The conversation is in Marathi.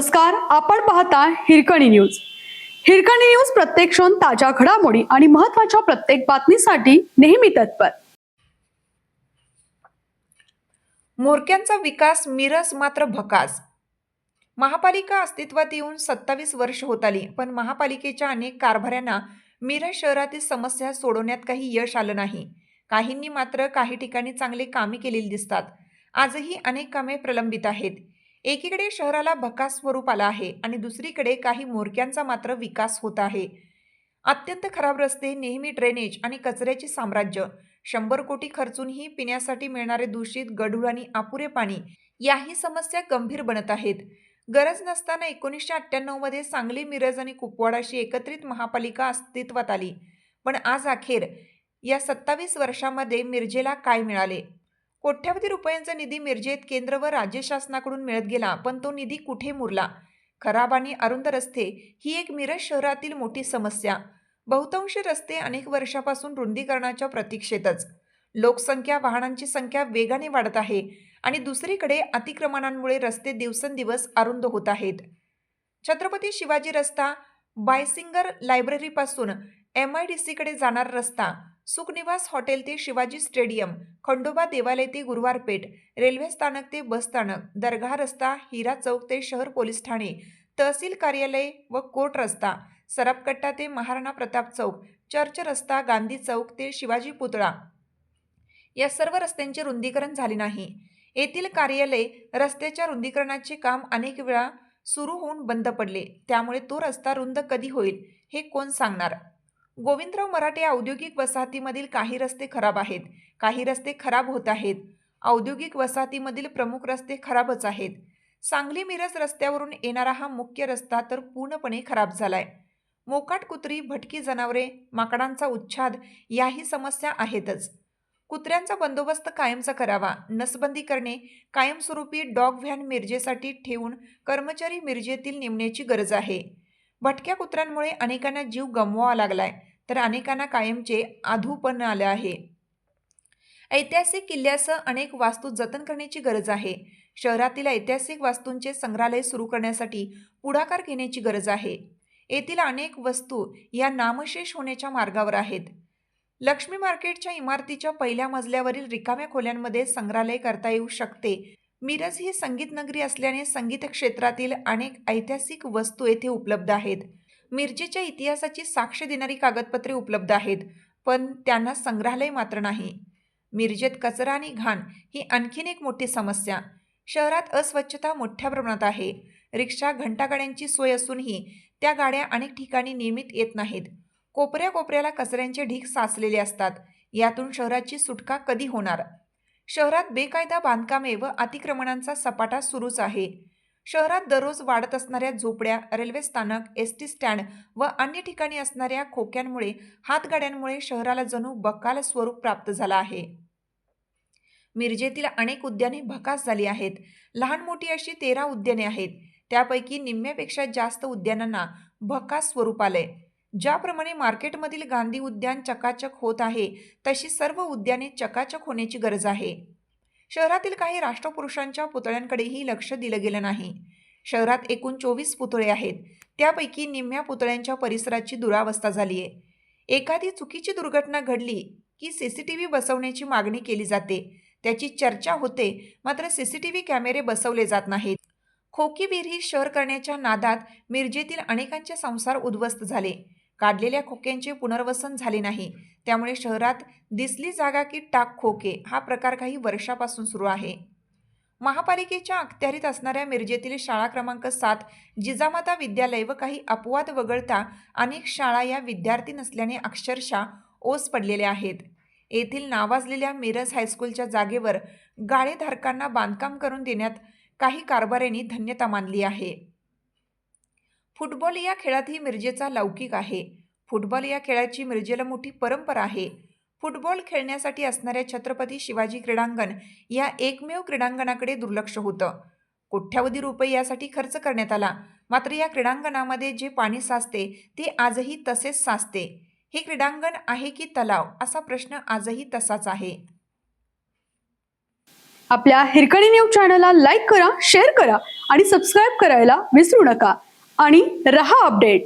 नमस्कार आपण पाहता हिरकणी न्यूज. हिरकणी न्यूज प्रत्येक क्षण ताज्या घडामोडी आणि महत्त्वाच्या प्रत्येक बातमीसाठी नेहमी तत्पर. मोरक्यांचा विकास मिरज मात्र भकास. महापालिका अस्तित्वात येऊन सत्तावीस वर्ष होत आली पण महापालिकेच्या अनेक कारभाऱ्यांना मिरज शहरातील समस्या सोडवण्यात काही यश आलं नाही. काहींनी मात्र काही ठिकाणी चांगले कामे केलेली दिसतात. आजही अनेक कामे प्रलंबित आहेत. एकीकडे शहराला भकास स्वरूप आलं आहे आणि दुसरीकडे काही मोरक्यांचा मात्र विकास होत आहे. अत्यंत खराब रस्ते नेहमी ड्रेनेज आणि कचऱ्याचे साम्राज्य शंभर कोटी खर्चूनही पिण्यासाठी मिळणारे दूषित गढूळ आणि अपुरे पाणी याही समस्या गंभीर बनत आहेत. गरज नसताना एकोणीसशे अठ्ठ्याण्णवमध्ये सांगली मिरज आणि कुपवाडाशी एकत्रित महापालिका अस्तित्वात आली. पण आज अखेर या सत्तावीस वर्षामध्ये मिरजेला काय मिळाले? कोट्यवधी रुपयांचा निधी मिरजेत केंद्र व राज्य शासनाकडून मिळत गेला पण तो निधी कुठे मुरला? खराब आणि अरुंद रस्ते ही एक मिरज शहरातील मोठी समस्या. बहुतांश रस्ते अनेक वर्षापासून रुंदीकरणाच्या प्रतीक्षेतच. लोकसंख्या वाहनांची संख्या वेगाने वाढत आहे आणि दुसरीकडे अतिक्रमणांमुळे रस्ते दिवसेंदिवस अरुंद होत आहेत. छत्रपती शिवाजी रस्ता बायसिंगर लायब्ररीपासून एम आय डी सीकडे जाणारा रस्ता सुखनिवास हॉटेल ते शिवाजी स्टेडियम खंडोबा देवालय ते गुरुवारपेठ रेल्वे स्थानक ते बस स्थानक दरगाह रस्ता हिरा चौक ते शहर पोलीस ठाणे तहसील कार्यालय व कोर्ट रस्ता सरपकट्टा ते महाराणा प्रताप चौक चर्च रस्ता गांधी चौक ते शिवाजी पुतळा. या सर्व रस्त्यांचे रुंदीकरण झाले नाही. येथील कार्यालय रस्त्याच्या रुंदीकरणाचे काम अनेक वेळा सुरू होऊन बंद पडले. त्यामुळे तो रस्ता रुंद कधी होईल हे कोण सांगणार? गोविंदराव मराठे औद्योगिक वसाहतीमधील काही रस्ते खराब आहेत. काही रस्ते खराब होत आहेत. औद्योगिक वसाहतीमधील प्रमुख रस्ते खराबच आहेत. सांगली मिरज रस्त्यावरून येणारा हा मुख्य रस्ता तर पूर्णपणे खराब झालाय. मोकाट कुत्री भटकी जनावरे माकडांचा उच्छाद याही समस्या आहेतच. कुत्र्यांचा बंदोबस्त कायमचा करावा नसबंदी करणे कायमस्वरूपी डॉग व्हॅन मिरजेसाठी ठेवून कर्मचारी मिरजेतील नेमण्याची गरज आहे. भटक्या कुत्र्यांमुळे अनेकांना जीव गमवावा लागलाय तर अनेकांना कायमचे आधूपण आलं आहे. ऐतिहासिक किल्ल्यासह अनेक वास्तू जतन करण्याची गरज आहे. शहरातील ऐतिहासिक वास्तूंचे संग्रहालय सुरू करण्यासाठी पुढाकार घेण्याची गरज आहे. येथील अनेक वस्तू या नामशेष होण्याच्या मार्गावर आहेत. लक्ष्मी मार्केटच्या इमारतीच्या पहिल्या मजल्यावरील रिकाम्या खोल्यांमध्ये संग्रहालय करता येऊ शकते मिरज ही संगीत नगरी असल्याने संगीत क्षेत्रातील अनेक ऐतिहासिक वस्तू येथे उपलब्ध आहेत. मिरजेच्या इतिहासाची साक्ष देणारी कागदपत्रे उपलब्ध आहेत पण त्यांना संग्रहालय मात्र नाही. मिरजेत कचरा आणि घाण ही आणखीन एक मोठी समस्या. शहरात अस्वच्छता मोठ्या प्रमाणात आहे. रिक्षा घंटागाड्यांची सोय असूनही त्या गाड्या अनेक ठिकाणी नियमित येत नाहीत. कोपऱ्या कोपऱ्याला कचऱ्यांचे ढीग साचलेले असतात. यातून शहराची सुटका कधी होणार? शहरात बेकायदा बांधकामे व अतिक्रमणांचा सपाटा सुरूच आहे. शहरात दररोज वाढत असणाऱ्या झोपड्या रेल्वे स्थानक एस टी स्टँड व अन्य ठिकाणी असणाऱ्या खोक्यांमुळे हातगाड्यांमुळे शहराला जणू बकाल स्वरूप प्राप्त झाला आहे. मिरजेतील अनेक उद्याने भकास झाली आहेत. लहान मोठी अशी तेरा उद्याने आहेत. त्यापैकी निम्म्यापेक्षा जास्त उद्यानांना भकास स्वरूप आलंय. ज्याप्रमाणे मार्केटमधील गांधी उद्यान चकाचक होत आहे तशी सर्व उद्याने चकाचक होण्याची गरज आहे. शहरातील काही राष्ट्रपुरुषांच्या पुतळ्यांकडेही लक्ष दिलं गेलं नाही. शहरात एकूण चोवीस पुतळे आहेत. त्यापैकी निम्म्या पुतळ्यांच्या परिसराची दुरावस्था झाली आहे. एखादी चुकीची दुर्घटना घडली की सी सी टी व्ही बसवण्याची मागणी केली जाते. त्याची चर्चा होते मात्र सी सी टी व्ही कॅमेरे बसवले जात नाहीत. खोकी ही शहर करण्याच्या नादात मिरजेतील अनेकांचे संसार उद्ध्वस्त झाले. काढलेल्या खोक्यांचे पुनर्वसन झाले नाही. त्यामुळे शहरात दिसली जागा की टाक खोके हा प्रकार काही वर्षापासून सुरू आहे. महापालिकेच्या अखत्यारीत असणाऱ्या मिरजेतील शाळा क्रमांक सात जिजामाता विद्यालय व काही अपवाद वगळता अनेक शाळा या विद्यार्थी नसल्याने अक्षरशः ओस पडलेल्या आहेत. येथील नावाजलेल्या मिरज हायस्कूलच्या जागेवर गाळेधारकांना बांधकाम करून देण्यात काही कारभाऱ्यांनी धन्यता मानली आहे. फुटबॉल या खेळातही मिरजेचा लौकिक आहे. फुटबॉल या खेळाची मिरजेला मोठी परंपरा आहे. फुटबॉल खेळण्यासाठी असणाऱ्या छत्रपती शिवाजी क्रीडांगण या एकमेव क्रीडांगणाकडे दुर्लक्ष होतं. कोट्यावधी रुपये यासाठी खर्च करण्यात आला. मात्र या क्रीडांगणामध्ये जे पाणी साचते ते आजही तसेच साचते. हे क्रीडांगण आहे की तलाव? असा प्रश्न आजही तसाच आहे. आपल्या हिरकणी न्यूज चॅनलला लाईक करा शेअर करा आणि सबस्क्राईब करायला विसरू नका. आणि रहा अपडेट.